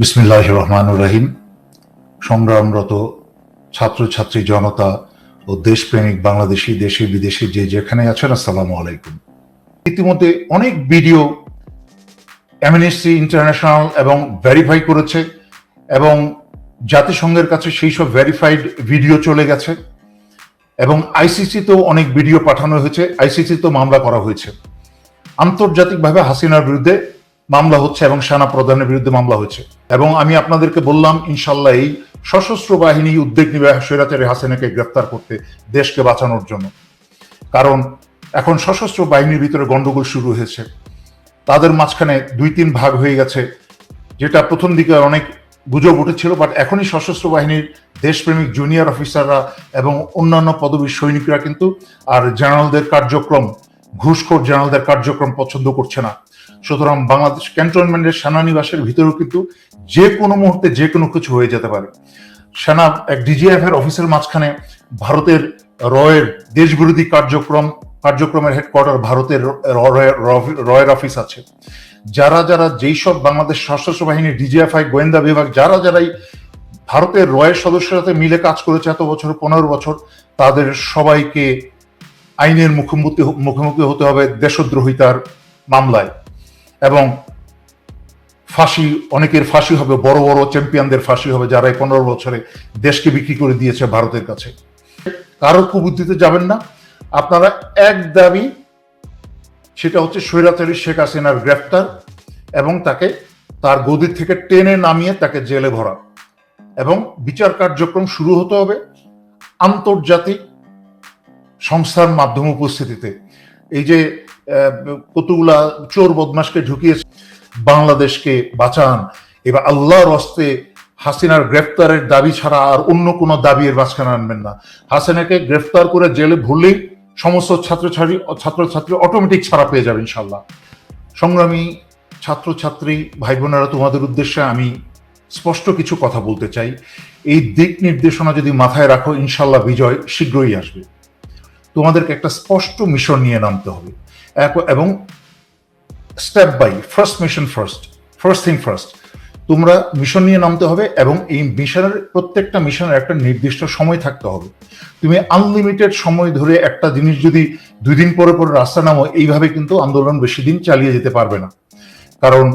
বিসমিল্লাহ রহমানুর রহিম। সংগ্রামরত ছাত্রছাত্রী জনতা ও দেশপ্রেমিক বাংলাদেশি, দেশে বিদেশে যে যেখানে আছেন, আসসালামু আলাইকুম। ইতিমধ্যে অনেক ভিডিও অ্যামনেস্টি ইন্টারন্যাশনাল এবং ভেরিফাই করেছে এবং জাতিসংঘের কাছে সেই সব ভেরিফাইড ভিডিও চলে গেছে এবং আইসিসিতেও অনেক ভিডিও পাঠানো হয়েছে। আইসিসিতেও মামলা করা হয়েছে। আন্তর্জাতিকভাবে হাসিনার বিরুদ্ধে মামলা হচ্ছে এবং সেনা প্রধানের বিরুদ্ধে মামলা হয়েছে। এবং আমি আপনাদেরকে বললাম ইনশাল্লাহ এই সশস্ত্র বাহিনী উদ্যোগ নিবে স্বৈরাচারী হাসিনাকে গ্রেফতার করতে দেশকে বাঁচানোর জন্য। কারণ এখন সশস্ত্র বাহিনীর ভিতরে গন্ডগোল শুরু হয়েছে। তাদের মাঝখানে দুই তিন ভাগ হয়ে গেছে, যেটা প্রথম দিকে অনেক গুজব উঠেছিল বাট এখনই সশস্ত্র বাহিনীর দেশপ্রেমিক জুনিয়র অফিসাররা এবং অন্যান্য পদবীর সৈনিকরা কিন্তু আর জেনারেলদের কার্যক্রম, ঘুষখোর জেনারেলদের কার্যক্রম পছন্দ করছে না। সুতরাং বাংলাদেশ ক্যান্টনমেন্টের সেনানিবাসের ভিতরেও কিন্তু যে কোনো মুহূর্তে যে কোনো কিছু হয়ে যেতে পারে। সেনা এক ডিজিএফ এর অফিসের মাঝখানে ভারতের রয়ের দেশবিরোধী কার্যক্রম, কার্যক্রমের হেডকোয়ার্টার ভারতের রয়ের- অফিস আছে। যারা যারা যেই সব বাংলাদেশ সশস্ত্র বাহিনী ডিজিএফআই, গোয়েন্দা বিভাগ, যারা, যারাই ভারতের রয়ের সদস্যের সাথে মিলে কাজ করেছে এত বছর, পনেরো বছর, তাদের সবাইকে আইনের মুখোমুখি মুখোমুখি হতে হবে দেশদ্রোহিতার মামলায়। এবং ফাঁসি, অনেকের ফাঁসি হবে, বড় বড় চ্যাম্পিয়নদের ফাঁসি হবে, যারা এই পনেরো বছরে দেশকে বিক্রি করে দিয়েছে ভারতের কাছে। কারও কুবুদ্ধিতে যাবেন না। আপনারা এক দাবি, সেটা হচ্ছে স্বৈরাচারী শেখ হাসিনার গ্রেফতার এবং তাকে তার গদির থেকে টেনে নামিয়ে তাকে জেলে ভরা। এবং বিচার কার্যক্রম শুরু হতে হবে আন্তর্জাতিক সংস্থার মাধ্যমে উপস্থিতিতে। এই যে কতগুলা চোর বদমাসকে ঢুকিয়েছে, বাংলাদেশকে বাঁচান। এবার আল্লাহর হস্তে হাসিনার গ্রেফতারের দাবি ছাড়া আর অন্য কোনো দাবি এর মাঝখানে আনবেন না। হাসিনাকে গ্রেফতার করে জেলে ভরলেই সমস্ত ছাত্রছাত্রী ছাত্রছাত্রী অটোমেটিক ছাড়া পেয়ে যাবে ইনশাল্লাহ সংগ্রামী ছাত্রছাত্রী ভাই বোনেরা তোমাদের উদ্দেশ্যে আমি স্পষ্ট কিছু কথা বলতে চাই। এই দিক নির্দেশনা যদি মাথায় রাখো ইনশাল্লাহ বিজয় শীঘ্রই আসবে। তোমাদেরকে একটা স্পষ্ট মিশন নিয়ে নামতে হবে। এবং step by first mission first first thing first তোমরা মিশন নিয়ে নামতে হবে এবং এই মিশনের প্রত্যেকটা মিশনের একটা নির্দিষ্ট সময় থাকতে হবে। তুমি আনলিমিটেড সময় ধরে একটা জিনিস যদি দুই দিন পরে পরে রাস্তা নামো, এইভাবে কিন্তু আন্দোলন বেশি দিন চালিয়ে যেতে পারবে না। কারণ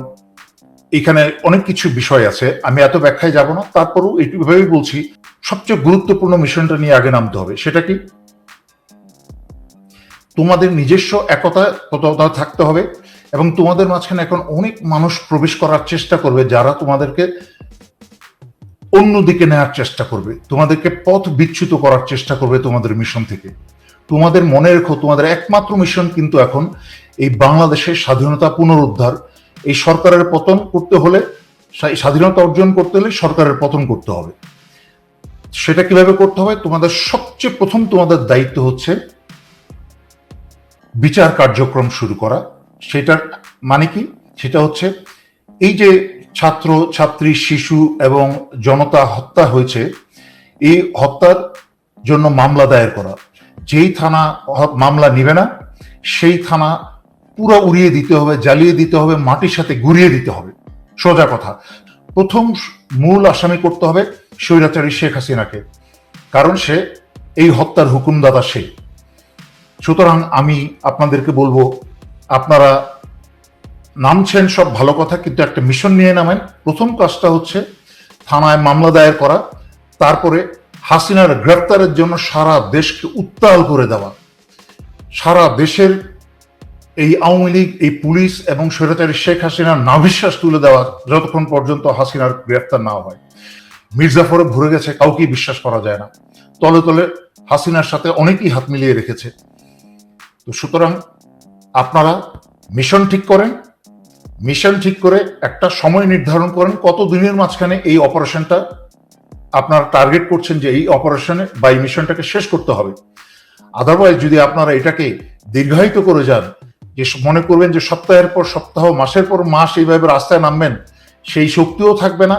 এখানে অনেক কিছু বিষয় আছে, আমি এত ব্যাখ্যায় যাব না, তারপরও এইভাবেই বলছি, সবচেয়ে গুরুত্বপূর্ণ মিশনটা নিয়ে আগে নামতে হবে। সেটা কি? তোমাদের নিজস্ব একতা ততটা থাকতে হবে এবং তোমাদের মাঝখানে এখন অনেক মানুষ প্রবেশ করার চেষ্টা করবে যারা তোমাদেরকে অন্যদিকে নেওয়ার চেষ্টা করবে। তোমাদেরকে পথ বিচ্যুত করার চেষ্টা করবে তোমাদের মিশন থেকে। তোমাদের মনে রেখো তোমাদের একমাত্র মিশন কিন্তু এখন এই বাংলাদেশের স্বাধীনতা পুনরুদ্ধার। এই সরকারের পতন করতে হলে স্বাধীনতা অর্জন করতে হলে সরকারের পতন করতে হবে। সেটা কীভাবে করতে হবে? তোমাদের সবচেয়ে প্রথম তোমাদের দায়িত্ব হচ্ছে বিচার কার্যক্রম শুরু করা। সেটার মানে কি? সেটা হচ্ছে এই যে ছাত্র, ছাত্রী, শিশু এবং জনতা হত্যা হয়েছে, এই হত্যার জন্য মামলা দায়ের করা। যেই থানা মামলা নিবে না, সেই থানা পুরো উড়িয়ে দিতে হবে, জ্বালিয়ে দিতে হবে, মাটির সাথে গুড়িয়ে দিতে হবে। সোজা কথা। প্রথম মূল আসামি করতে হবে স্বৈরাচারী শেখ হাসিনাকে। কারণ সে এই হত্যার হুকুমদাতা সে সুতরাং আমি আপনাদেরকে বলব, আপনারা নামছেন সব ভালো কথা, কিন্তু একটা মিশন নিয়ে নামেন। প্রথম কাজটা হচ্ছে থানায় মামলা দায়ের করা, তারপরে হাসিনার গ্রেপ্তারের জন্য সারা দেশকে উত্তাল করে দেওয়া। সারা দেশের এই আওয়ামী লীগ, এই পুলিশ এবং স্বৈরাচারী শেখ হাসিনার নাভিশ্বাস তুলে দেওয়া যতক্ষণ পর্যন্ত হাসিনার গ্রেফতার না হয়। মির্জাফরে ভরে গেছে, কাউকেই বিশ্বাস করা যায় না। তলে তলে হাসিনার সাথে অনেকেই হাত মিলিয়ে রেখেছে। তো সুতরাং আপনারা মিশন ঠিক করেন, মিশন ঠিক করে একটা সময় নির্ধারণ করেন কত দিনের মাঝখানে এই অপারেশনটা আপনারা টার্গেট করছেন যে এই অপারেশনে বা এই মিশনটাকে শেষ করতে হবে। আদারওয়াইজ যদি আপনারা এটাকে দীর্ঘায়িত করে যান, যে মনে করবেন যে সপ্তাহের পর সপ্তাহ, মাসের পর মাস এইভাবে রাস্তায় নামবেন, সেই শক্তিও থাকবে না।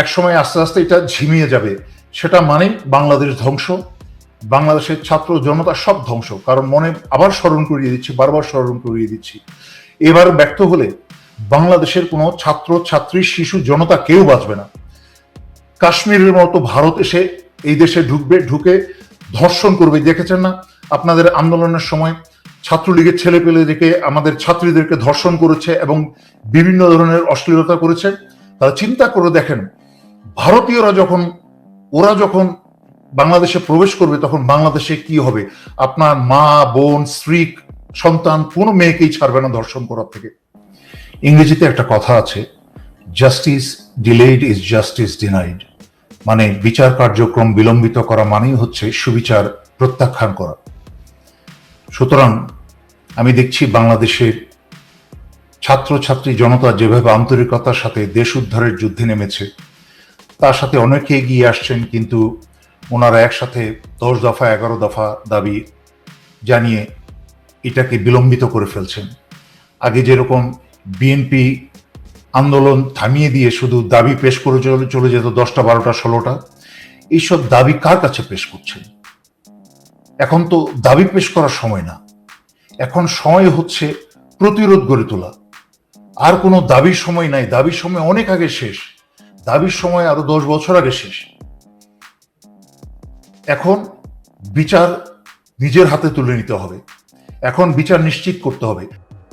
এক সময় আস্তে আস্তে এটা ঝিমিয়ে যাবে। সেটা মানেই বাংলাদেশ ধ্বংস। বাংলাদেশের ছাত্র জনতা সব ধ্বংস। কারণ মনে আবার স্মরণ করিয়ে দিচ্ছি, বারবার স্মরণ করিয়ে দিচ্ছি। এবার ব্যর্থ হলে বাংলাদেশের কোনো ছাত্র, ছাত্রী, শিশু, জনতা কেউ বাঁচবে না। কাশ্মীরের মতো ভারত এসে এই দেশে ঢুকবে, ঢুকে ধর্ষণ করবে, দেখেছেন না? আপনাদের আন্দোলনের সময় ছাত্রলীগের ছেলে পেলেদেরকে আমাদের ছাত্রীদেরকে ধর্ষণ করেছে এবং বিভিন্ন ধরনের অশ্লীলতা করেছে। তারা চিন্তা করে দেখেন, ভারতীয়রা যখন, ওরা যখন বাংলাদেশে প্রবেশ করবে, তখন বাংলাদেশে কি হবে? আপনার মা, বোন, স্ত্রী, সন্তান, কোনো মেয়েকেই ছাড়বে না ধর্ষণ করার থেকে। ইংরেজিতে একটা কথা আছে justice delayed is justice denied মানে বিচার কার্যক্রম বিলম্বিত করা মানেই হচ্ছে সুবিচার প্রত্যাখ্যান করা। সুতরাং আমি দেখছি বাংলাদেশের ছাত্রছাত্রী জনতা যেভাবে আন্তরিকতার সাথে দেশ উদ্ধারের যুদ্ধে নেমেছে, তার সাথে অনেকে এগিয়ে আসছেন, কিন্তু ওনারা একসাথে দশ দফা, এগারো দফা দাবি জানিয়ে এটাকে বিলম্বিত করে ফেলছেন। আগে যেরকম বিএনপি আন্দোলন থামিয়ে দিয়ে শুধু দাবি পেশ করে চলে যেত দশটা, বারোটা, ষোলোটা, এইসব দাবি কার কাছে পেশ করছেন? এখন তো দাবি পেশ করার সময় না। এখন সময় হচ্ছে প্রতিরোধ গড়ে তোলা। আর কোনো দাবির সময় নাই। দাবির সময় অনেক আগে শেষ। দাবির সময় আরও দশ বছর আগে শেষ। এখন বিচার নিজের হাতে তুলে নিতে হবে। এখন বিচার নিশ্চিত করতে হবে।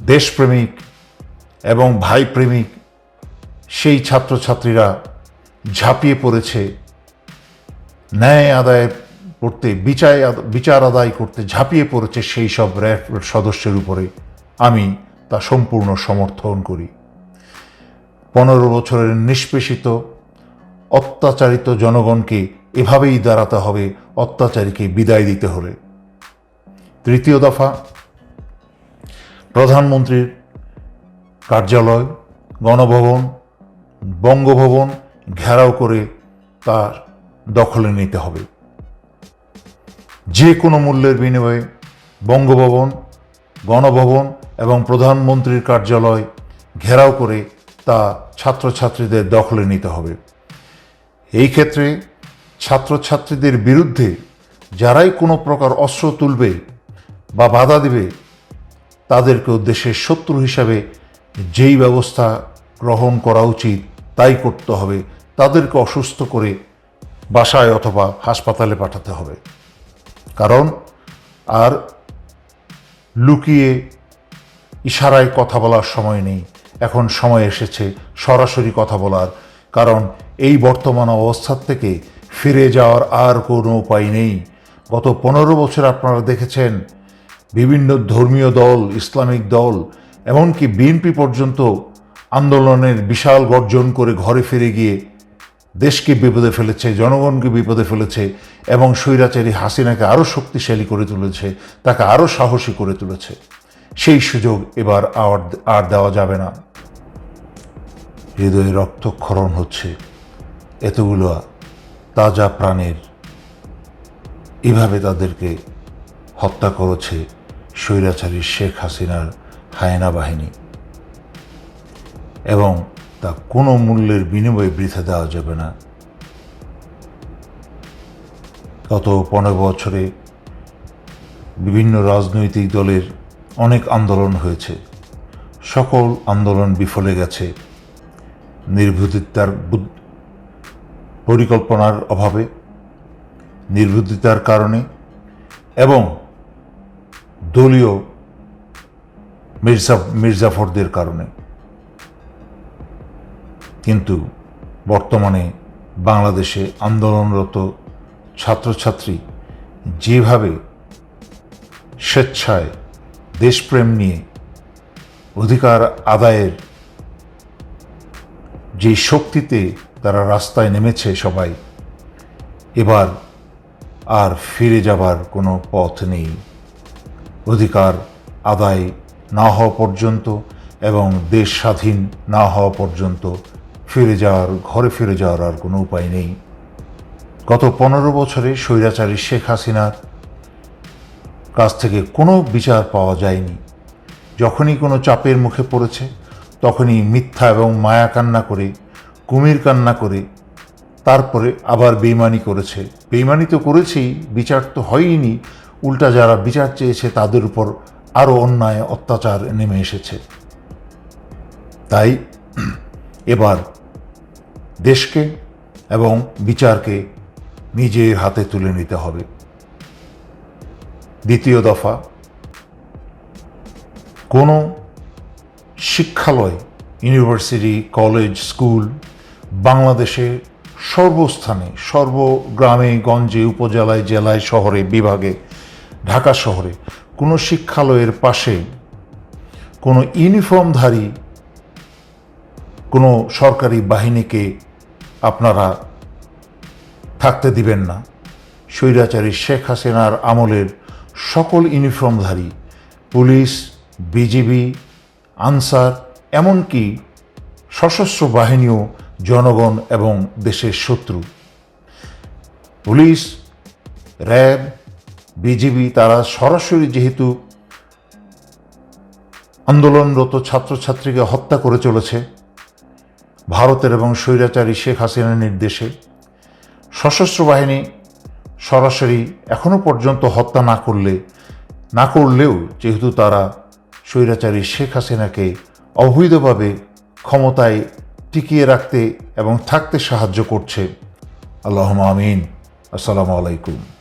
দেশপ্রেমিক এবং ভাই প্রেমিক সেই ছাত্রছাত্রীরা ঝাঁপিয়ে পড়েছে। ন্যায় আদায় করতে বিচার বিচার আদায় করতে ঝাঁপিয়ে পড়েছে সেই সব র্যাব সদস্যের উপরে। আমি তা সম্পূর্ণ সমর্থন করি। পনেরো বছরের নিষ্পেষিত, অত্যাচারিত জনগণকে এভাবেই দাঁড়াতে হবে অত্যাচারীকে বিদায় দিতে হলে। তৃতীয় দফা, প্রধানমন্ত্রীর কার্যালয়, গণভবন, বঙ্গভবন ঘেরাও করে তার দখলে নিতে হবে। যে কোনো মূল্যের বিনিময়ে বঙ্গভবন, গণভবন এবং প্রধানমন্ত্রীর কার্যালয় ঘেরাও করে তা ছাত্রছাত্রীদের দখলে নিতে হবে। এই ক্ষেত্রে ছাত্রছাত্রীদের বিরুদ্ধে যারাই কোনো প্রকার অস্ত্র তুলবে বা বাধা দেবে, তাদেরকেও দেশের শত্রু হিসাবে যেই ব্যবস্থা গ্রহণ করা উচিত তাই করতে হবে। তাদেরকে অসুস্থ করে বাসায় অথবা হাসপাতালে পাঠাতে হবে। কারণ আর লুকিয়ে ইশারায় কথা বলার সময় নেই। এখন সময় এসেছে সরাসরি কথা বলার। কারণ এই বর্তমান অবস্থার থেকে ফিরে যাওয়ার আর কোনো উপায় নেই। গত পনেরো বছর আপনারা দেখেছেন, বিভিন্ন ধর্মীয় দল, ইসলামিক দল, এমনকি বিএনপি পর্যন্ত আন্দোলনের বিশাল গর্জন করে ঘরে ফিরে গিয়ে দেশকে বিপদে ফেলেছে, জনগণকে বিপদে ফেলেছে এবং স্বৈরাচারী হাসিনাকে আরও শক্তিশালী করে তুলেছে, তাকে আরও সাহসী করে তুলেছে। সেই সুযোগ এবার আর আর দেওয়া যাবে না। হৃদয়ে রক্তক্ষরণ হচ্ছে। এতগুলো তাজা প্রাণের। এভাবে তাদেরকে হত্যা করেছে স্বৈরাচারী শেখ হাসিনার হায়না বাহিনী। এবং তা কোনো মূল্যের বিনিময়ে বৃথা দেওয়া যাবে না। গত পনেরো বছরে বিভিন্ন রাজনৈতিক দলের অনেক আন্দোলন হয়েছে। সকল আন্দোলন বিফলে গেছে। নির্বুদ্ধিতার বুদ- পরিকল্পনার অভাবে, নির্বুদ্ধিতার কারণে এবং দলীয় মির্জা মির্জাফরদের কারণে। কিন্তু বর্তমানে বাংলাদেশে আন্দোলনরত ছাত্রছাত্রী যেভাবে স্বেচ্ছায় দেশপ্রেম নিয়ে অধিকার আদায়ের যে শক্তিতে তারা রাস্তায় নেমেছে সবাই। এবার আর ফিরে যাবার কোনো পথ নেই। অধিকার আদায় না হওয়া পর্যন্ত এবং দেশ স্বাধীন না হওয়া পর্যন্ত ফিরে যাওয়ার, ঘরে ফিরে যাওয়ার আর কোনো উপায় নেই। গত পনেরো বছরে স্বৈরাচারী শেখ হাসিনার কাছ থেকে কোনো বিচার পাওয়া যায়নি। যখনই কোনো চাপের মুখে পড়েছে, তখনই মিথ্যা এবং মায়া কান্না করে কুমির কান্না করে, তারপরে আবার বেইমানি করেছে। বেইমানি তো করেছেই, বিচার তো হয়ইনি। উল্টা যারা বিচার চেয়েছে, তাদের উপর আরও অন্যায়, অত্যাচার নেমে এসেছে। তাই এবার দেশকে এবং বিচারকে নিজের হাতে তুলে নিতে হবে। দ্বিতীয় দফা, কোনো শিক্ষালয়, ইউনিভার্সিটি, কলেজ, স্কুল বাংলাদেশে সর্বস্থানে, সর্বগ্রামে, গঞ্জে, উপজেলায়, জেলায়, শহরে, বিভাগে, ঢাকা শহরে কোনো শিক্ষালয়ের পাশে কোনো ইউনিফর্মধারী কোনো সরকারি বাহিনীকে আপনারা থাকতে দিবেন না। স্বৈরাচারী শেখ হাসিনার আমলের সকল ইউনিফর্মধারী, পুলিশ, বিজিবি, আনসার, এমনকি সশস্ত্র বাহিনীও জনগণ এবং দেশের শত্রু। পুলিশ, র্যাব, বিজিবি তারা সরাসরি যেহেতু আন্দোলনরত ছাত্রছাত্রীকে হত্যা করে চলেছে, ভারতের এবং স্বৈরাচারী শেখ হাসিনার নির্দেশে সশস্ত্র বাহিনী সরাসরি এখনও পর্যন্ত হত্যা না করলে, না করলেও যেহেতু তারা স্বৈরাচারী শেখ হাসিনাকে অবৈধভাবে ক্ষমতায় টিকিয়ে রাখতে এবং থাকতে সাহায্য করছে। আল্লাহ আমিন। আসসালামু আলাইকুম।